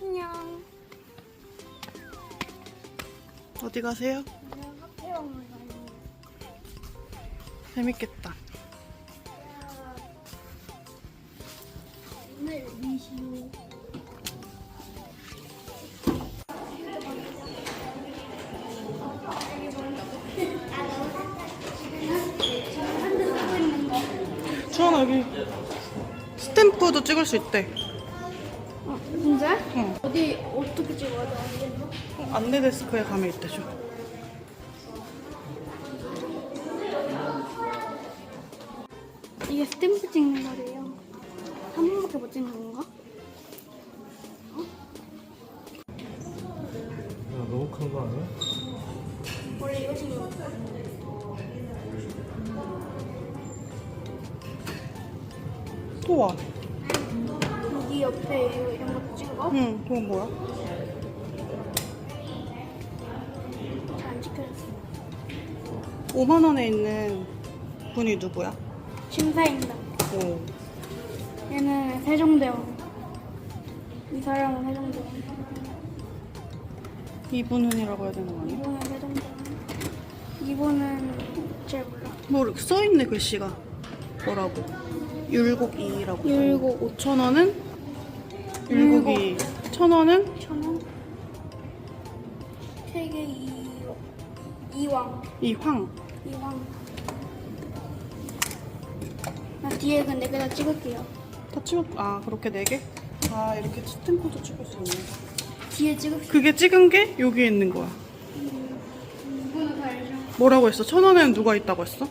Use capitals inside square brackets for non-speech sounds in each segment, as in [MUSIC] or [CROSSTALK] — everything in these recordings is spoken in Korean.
안녕. 어디 가세요? 재밌겠다. 여기 스탬프도 찍을 수 있대. 어? 응. 어디 어떻게 찍어야 돼? 알겠나? 어, 안내 데스크에 가면 있대 줘. 이게 스탬프 찍는 거래요. 한 번밖에 못 찍는 건가? 그건 뭐야? 잘안 찍혀졌어. 5만 원에 있는 분이 누구야? 심사입니다. 오. 얘는 세종대왕. 이 사람은 세종대왕. 이분은이라고 해야 되는 거 아니야? 이분은 세종대왕. 이분은 잘 몰라. 뭐 써있네 글씨가. 뭐라고? 율곡이라고. 율곡. 5천 원은 율곡이. 천 원은 천 원. 세계 이 이왕. 이황. 이왕. 나 뒤에 근데 그다 찍을게요. 다 찍었. 아 그렇게 네 개? 아 이렇게 스탬프도 찍을 수 있네. 뒤에 찍을게요. 그게 찍은 게 여기에 있는 거야. 이거는 다 알죠. 뭐라고 했어? 천 원에는 누가 있다고 했어?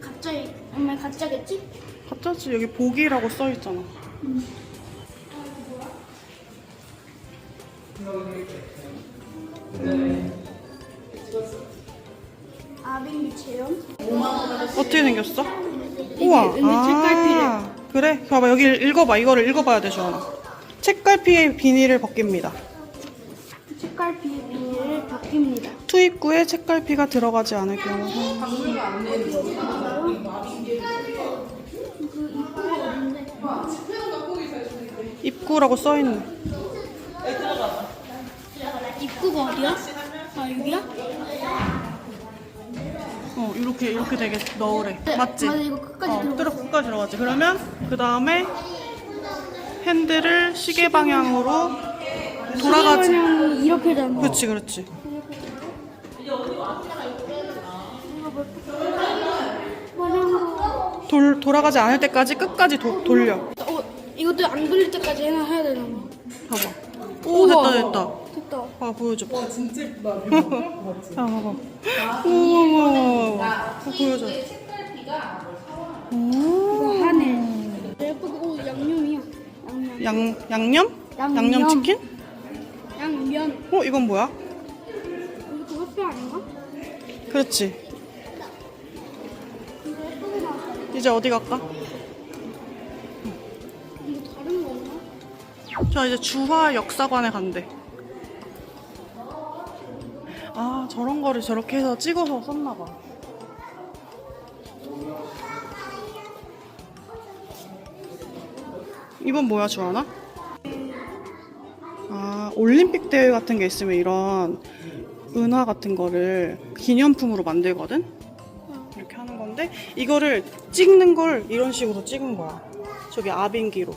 갑자기 정말 가짜겠지? 가짜지 여기 보기라고 써 있잖아. 아빙비 체험. 어떻게 생겼어? 우와. 아, 그래? 봐봐 여기 읽어봐. 이거를 읽어봐야 돼, 주원아. 책갈피의 비닐을 벗깁니다. 책갈피의 비닐을 벗깁니다. 투입구에 책갈피가 들어가지 않을 경우 그? 입구라고 써 있네. 입구가 어디야? 아 여기야? 어 이렇게 이렇게 되게 넣으래. 맞지? 맞아 이거 끝까지 어, 들어가. 들어 끝까지 들어가지. 그러면 그 다음에 핸들을 시계 방향으로 돌아가지. 이렇게 되는 거. 그렇지, 그렇지. 돌 돌아가지 않을 때까지 끝까지 도- 돌려. 어 이것도 안 돌릴 때까지 해야 해야 되는 거. 봐봐. 오 우와. 됐다. 됐다. 봐 보여줘. 와 진짜 예쁘다. [LAUGHS] 아 봐봐. 우와. 보여줘. 오. 하네. 예쁘고 오, 양념이야. 양념. 양 양념? 양념. 양념 치킨? 양면. 어 이건 뭐야? 이거 뼈 아닌가? 그렇지. 이거 예쁘게 나왔다. 이제 어디 갈까? 이거 다른 거 없나? 저 이제 주화 역사관에 간대. 아 저런 거를 저렇게 해서 찍어서 썼나 봐. 이건 뭐야 주하나? 아 올림픽 대회 같은 게 있으면 이런 은화 같은 거를 기념품으로 만들거든. 이렇게 하는 건데 이거를 찍는 걸 이런 식으로 찍은 거야. 저기 아빙기로.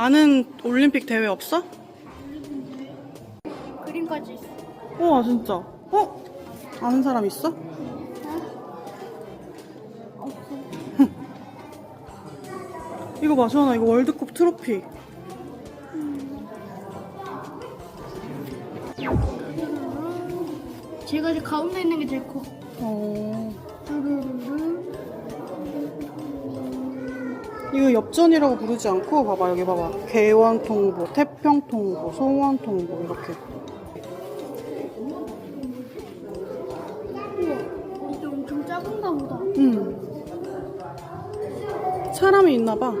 아는 올림픽 대회 없어? 그림까지 있어. 우와 진짜. 어? 아는 사람 있어? 없어. [LAUGHS] 이거 봐, 주원아. 이거 월드컵 트로피. 제가 이제 가운데 있는 게 제일 커. 어. 이거 엽전이라고 부르지 않고 봐봐 여기 봐봐 개원통보, 태평통보, 송원통보 이렇게 우와, 이게 엄청 작은가 보다. 음 사람이 있나봐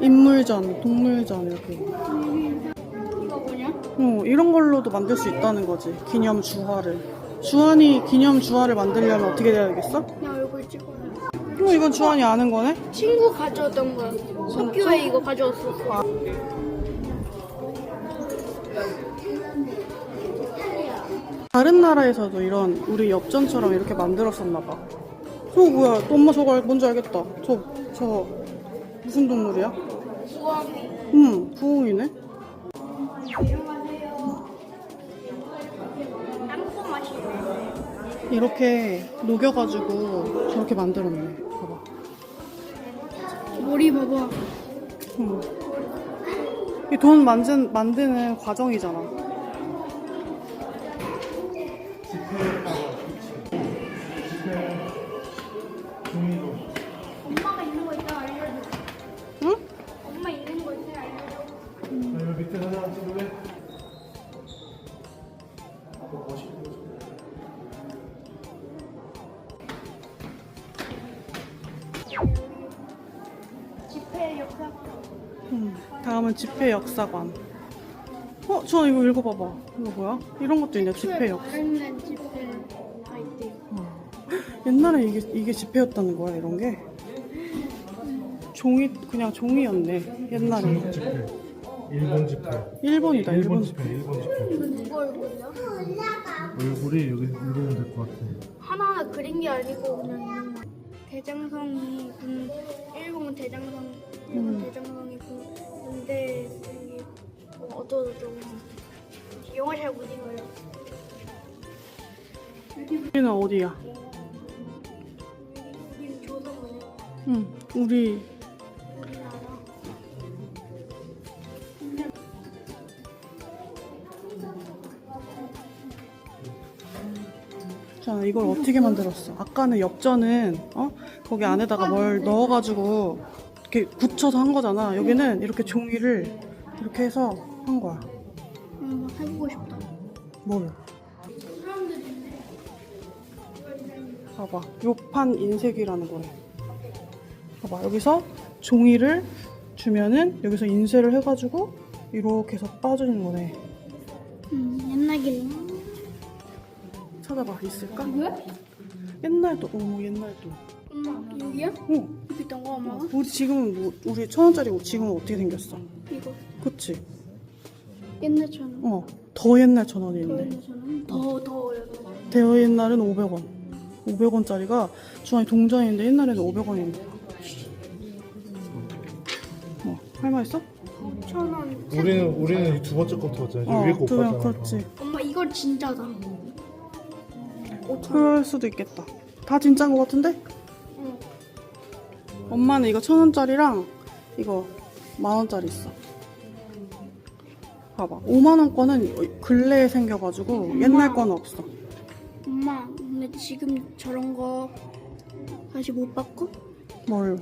인물전, 동물전 이렇게 이거 뭐냐? 어, 이런 걸로도 만들 수 있다는 거지 기념 주화를 주한이 기념 주화를 만들려면 어떻게 돼야 되겠어? 찍 어, 이건 주환이 아는 거네? 친구 가져왔던 거야. 학교에 이거 가져왔었어. 다른 나라에서도 이런 우리 엽전처럼 이렇게 만들었었나 봐. 저거 뭐야? 또 엄마 저거 알- 뭔지 알겠다. 저, 저 무슨 동물이야? 우왕이. 응, 부엉이네. 땅콩. 이렇게 녹여가지고 저렇게 만들었네. 머리 봐봐. 응. 이돈 만든, 만드는 과정이잖아. 다음은 집회 역사관. 어, 저 이거 읽어봐봐. 이거 뭐야? 이런 것도 있네. 집회 역. 다른 집회 다 있대. 옛날에 이게 이게 집회였다는 거야 이런 게. 종이 그냥 종이였네 옛날에. 집회 일본 집회 일본이다 일본 일본. 집회 일본 집회 이거 누구 얼굴이야? 얼굴이 여기 읽으면 될 것 같아 하나하나 그린 게 아니고 그냥 있는 거. 대장성이 군 일본 대장성 일본 음. 대장성이 군 여기 어, 어쩌고 저쩌고 영어 잘 못 읽어요. 우리는 어디야? 여기 응. 우리 우리나라. 자 이걸 어떻게 만들었어? 아까는 엽전은 어 거기 안에다가 뭘 넣어가지고 이렇게 붙여서 한 거잖아. 여기는 이렇게 종이를 이렇게 해서 한 거야. 음, 해보고 싶다. 뭘? 봐봐. 요판 인쇄기라는 거네. 봐봐. 여기서 종이를 주면은 여기서 인쇄를 해가지고 이렇게 해서 빠지는 거네. 음, 옛날 기능. 찾아봐. 있을까? 왜? 옛날도, 어머, 옛날도. 엄마 여기야? 어, 여기 있던 거 엄마가? 우리 지금은 뭐, 우리 천 원짜리고 지금은 어떻게 생겼어? 이거 그치? 옛날처럼. 어, 더 옛날 천 원이 더 있네. 옛날처럼 더더 어려워. 대여 옛날은 500원. 500원짜리가 주환이 동전인데 옛날에는 500원인데. 뭐, 할말 있어? 5천 원. 우리는 우리는 두 번째 거부터 봤잖아 위에 거 두 명, 봤잖아 그렇지. 엄마 이거 진짜다. 5천 원. 그럴 수도 있겠다. 다 진짜인 것 같은데? 응. 엄마는 이거 천 원짜리랑 이거 만 원짜리 있어. 봐봐. 5만 원 거는 근래에 생겨가지고 옛날 거는 없어. 엄마 근데 지금 저런 거 다시 못 바꿔? 뭘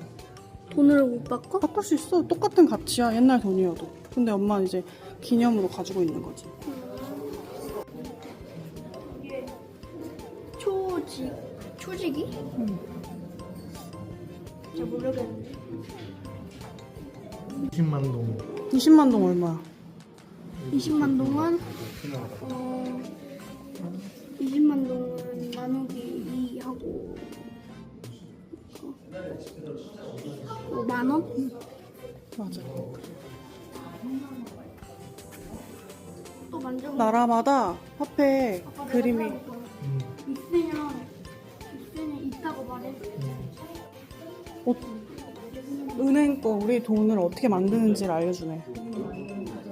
돈으로 못 바꿔? 바꿀 수 있어. 똑같은 가치야. 옛날 돈이어도. 근데 엄마는 이제 기념으로 가지고 있는 거지. 초지 초지기? 응. 잘 모르겠는데. 20만 동 20만 동 얼마야? 20만 동은 어 20만 동은 나누기 2 하고 어, 만 원? 맞아. 또 만져. 나라마다 화폐 그림이 어, 은행 거 우리 돈을 어떻게 만드는지를 알려주네.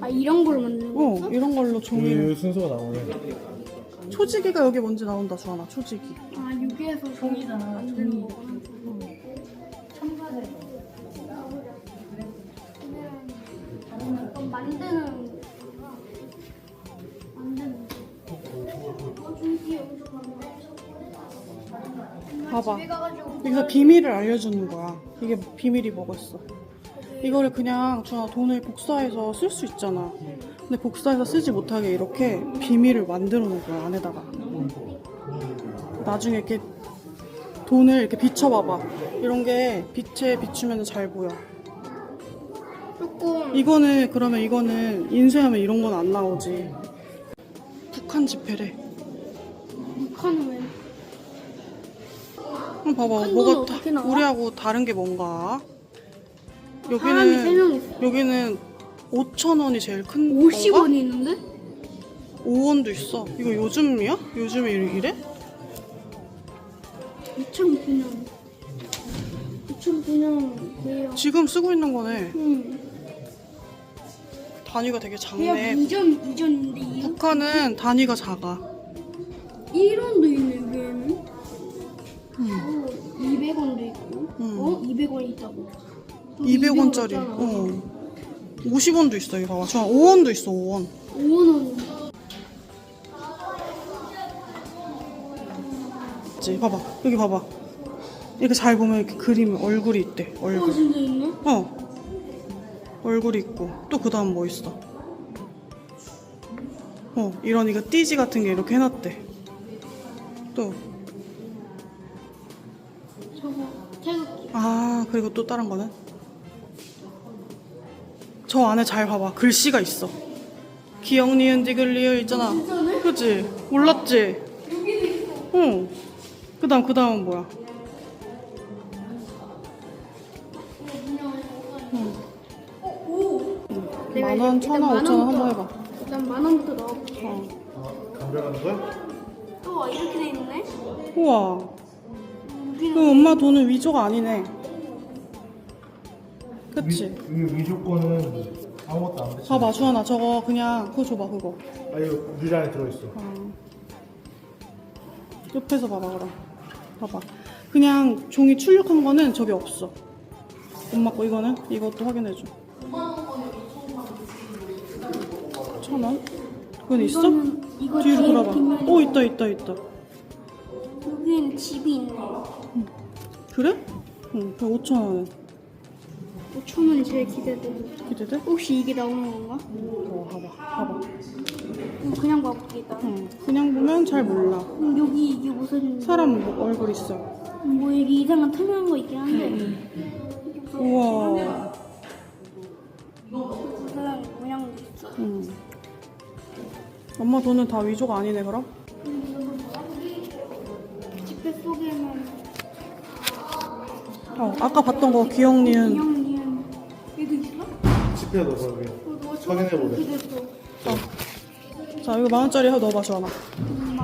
아 이런 걸 만드는 어, 거였어? 이런 걸로 종이를. 여기 순서가 나오네 초지기가 여기 먼저 나온다, 주하나. 초지기. 아 여기에서 종이잖아. 만드 봐봐. 여기서 비밀을 알려주는 거야. 이게 비밀이 뭐겠어. 이거를 그냥 주하 돈을 복사해서 쓸 수 있잖아. 근데 복사해서 쓰지 못하게 이렇게 비밀을 만들어 놓은 거야, 안에다가. 나중에 이렇게 돈을 이렇게 비춰봐봐. 이런 게 빛에 비추면 잘 보여. 조금 이거는 그러면 이거는 인쇄하면 이런 건 안 나오지. 북한 지폐래. 북한은 왜? 그럼 봐봐 뭐가 다- 우리하고 다른 게 뭔가 사람이 여기는 3명 있어. 여기는 5천 원이 제일 큰 50원이 있는데? 5원도 있어 이거 요즘이야? 요즘에 이래? 이래? 2009년. 2009년 지금 쓰고 있는 거네 응. 단위가 되게 작네 이전 이전인데 북한은 단위가 작아 1원도 있네 여기에는. 응. 200원도 있고 음. 어? 200원이 있다고 200원짜리. 어. 50원도 어. 있어, 이거 봐봐. 저 5원도 있어, 5원. 5원은 있지? 봐봐. 여기 봐봐. 이렇게 잘 보면 이렇게 그림, 얼굴이 있대. 얼굴. 어, 진짜 있나? 어. 얼굴이 있고. 또 그 다음 뭐 있어? 어, 이런 이거 띠지 같은 게 이렇게 해놨대. 또. 그리고 또 다른 거는? 저 안에 잘 봐봐. 글씨가 있어. 기억, 니은, 디귿, 리을 있잖아. 그치? 몰랐지? 여기도 있어. 응. 그 다음, 그 다음은 뭐야? 응. 어, 오. 내가 만 원, 천 원, 만 오천 원 한번 해봐. 일단 만 원부터 넣어볼게. 어. 아, 감별하는 거야? 또 이렇게 돼 있네? 우와. 여기는 그 엄마 돈은 위조가 아니네. 그치? 위, 위, 위조권은 아무것도 안 돼. 봐봐, 주원아. 저거 그냥 그거 줘봐, 그거. 아, 이거 물 안에 들어있어. 어. 옆에서 봐봐, 그럼. 봐봐. 그냥 종이 출력한 거는 저기 없어. 엄마 거 이거는? 이것도 확인해줘. 천 원? 그건 있어? 이거는 이거 뒤로 뒤에 돌아봐. 뒷면에 오, 있다, 있다, 있다. 여기는 집이 있네. 그래? 응, 그 5천 원은. 5천 원이 제일 기대돼. 기대돼? 혹시 이게 나오는 건가? 어, 봐봐, 봐봐. 음, 그냥 일단. 응. 그냥 보면 잘 몰라. 음, 여기 이게 무슨 사람 뭐 얼굴 있어. 음, 뭐 여기 이상한 투명한 거 있긴 한데 우와. 그 사람 모양도 있어. 응. 엄마 돈은 다 위조가 아니네 그럼? 집회 속에는 어, 아까 봤던 거 기억 니은. 넣어봐, 여기. 확인해보게. 자 이거 만 원짜리 해 넣어봐 주원아. 음?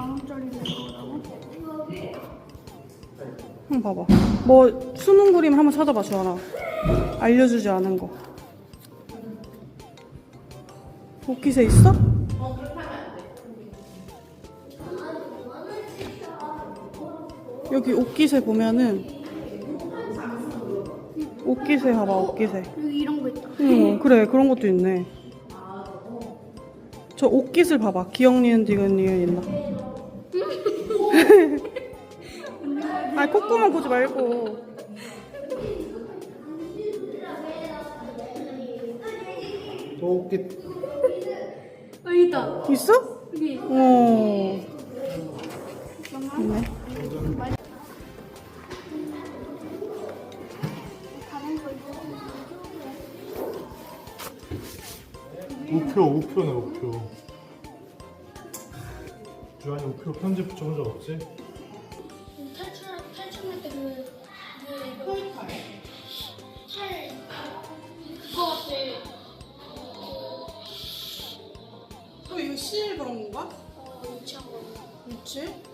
응 봐봐. 뭐 수능 그림 한번 찾아봐 주원아. 알려주지 않은 거. 옷깃에 있어? 여기 옷깃에 보면은 옷깃에 봐봐 옷깃에. 여기 이런 거 있다. 응, 그래. 그런 것도 있네. 저 옷깃을 봐봐. 기억 니은 디귿 니은 있나? [LAUGHS] 아, 콧구멍 보지 말고. 어, 여기 있다. 있어? 여기. 어. 있네. 5표네 5표 주한이 5표 편집 붙여 혼자 먹지? 그거 같아 또 이거 CL 그런 건가? 어, 유치원 그치?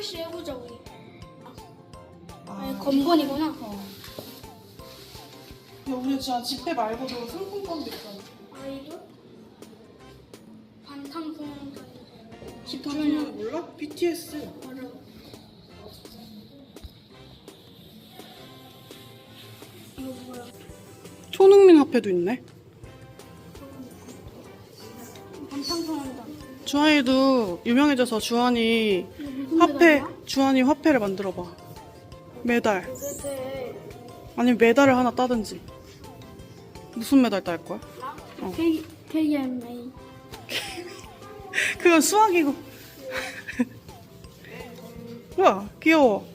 프레쉬 해보자 우리. 아, 아니 건번이구나. 어. 야, 우리 진짜 집회 말고도 상품권도 있잖아. 아이돌 반탕소년 집주인은 몰라? BTS. 맞아. 이거 뭐야? 초능민 화폐도 있네. 반탕소년단. 주한이도 유명해져서 주한이 화폐? 주한이 화폐를 만들어봐. 메달. 아니면 메달을 하나 따든지. 무슨 메달 딸 거야? 어. K KMA. [LAUGHS] 그건 수학이고. [LAUGHS] 우와, 귀여워.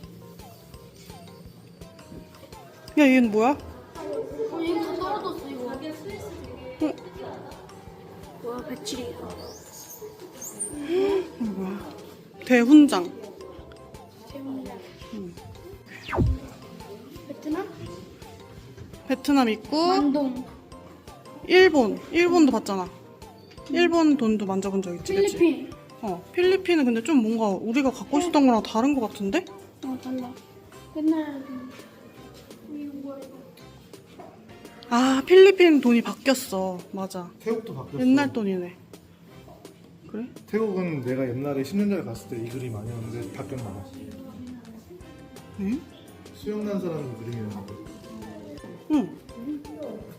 야 얘는 뭐야? 어, 다 떨어졌어 이거. 어? 뭐야 배칠이. [GASPS] 이거 뭐야? 대훈장. 베트남 있고 만동. 일본. 일본도 봤잖아. 일본 돈도 만져본 적 있지, 그치? 필리핀. 어, 필리핀은 근데 좀 뭔가 우리가 갖고 싶던 거랑 다른 것 같은데? 어 달라. 옛날 그- 이거 뭐야 이거. 아, 필리핀 돈이 바뀌었어. 맞아. 태국도 바뀌었어. 옛날 돈이네. 그래? 태국은 내가 옛날에 10년 전에 갔을 때 이 그림 아니었는데 바뀌었나? 응? 수영 난 사람 그림이었는데. 응.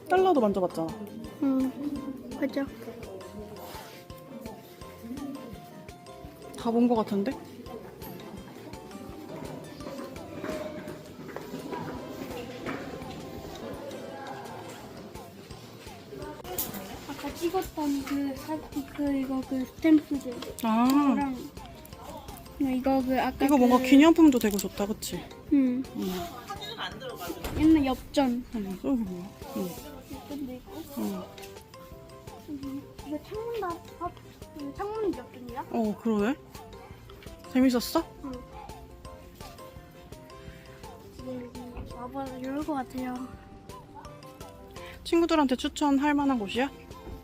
달러도 만져봤잖아. 응. 맞아. 다 본 것 같은데? 아까 찍었던 그, 사, 그 이거 그 스탬프들 아, 랑 이거 그 아까 이거 뭔가 그, 기념품도 되고 좋다, 그치? 응. 응. 옛날 엽전 응? 응. 응. 응. 이거 창문 다 아, 이거 창문이 엽전이야? 어, 그러네. 재밌었어? 응. 지금 여기 와봐서 좋을 것 같아요. 친구들한테 추천할 만한 곳이야?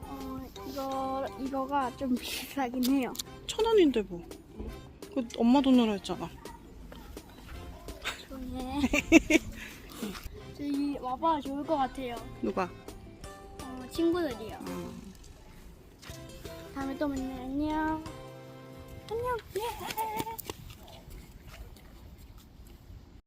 어 이거 이거가 좀 비싸긴 해요. 천 원인데 뭐. 그 엄마 돈으로 했잖아. 저기 [LAUGHS] 와봐 좋을 것 같아요. 누가? 어, 친구들이요. 어. 다음에 또 만나요. 안녕. 안녕. 예.